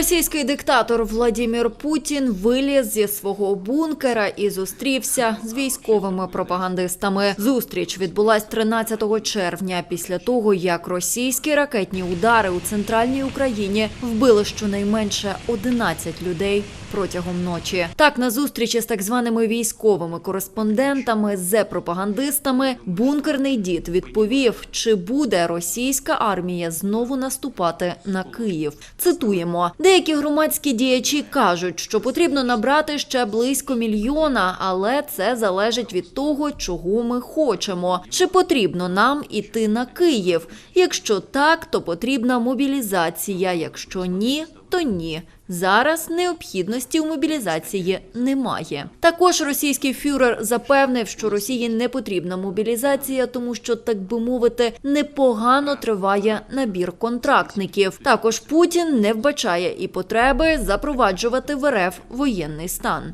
Російський диктатор Владімір Путін виліз зі свого бункера і зустрівся з військовими пропагандистами. Зустріч відбулась 13 червня після того, як російські ракетні удари у центральній Україні вбили щонайменше 11 людей протягом ночі. Так, на зустрічі з так званими військовими кореспондентами, з пропагандистами, бункерний дід відповів, чи буде російська армія знову наступати на Київ. Цитуємо: деякі громадські діячі кажуть, що потрібно набрати ще близько мільйона, але це залежить від того, чого ми хочемо. Чи потрібно нам іти на Київ? Якщо так, то потрібна мобілізація. Якщо ні, то ні. Зараз необхідності у мобілізації немає. Також російський фюрер запевнив, що Росії не потрібна мобілізація, тому що, так би мовити, непогано триває набір контрактників. Також Путін не вбачає і потреби запроваджувати в РФ воєнний стан.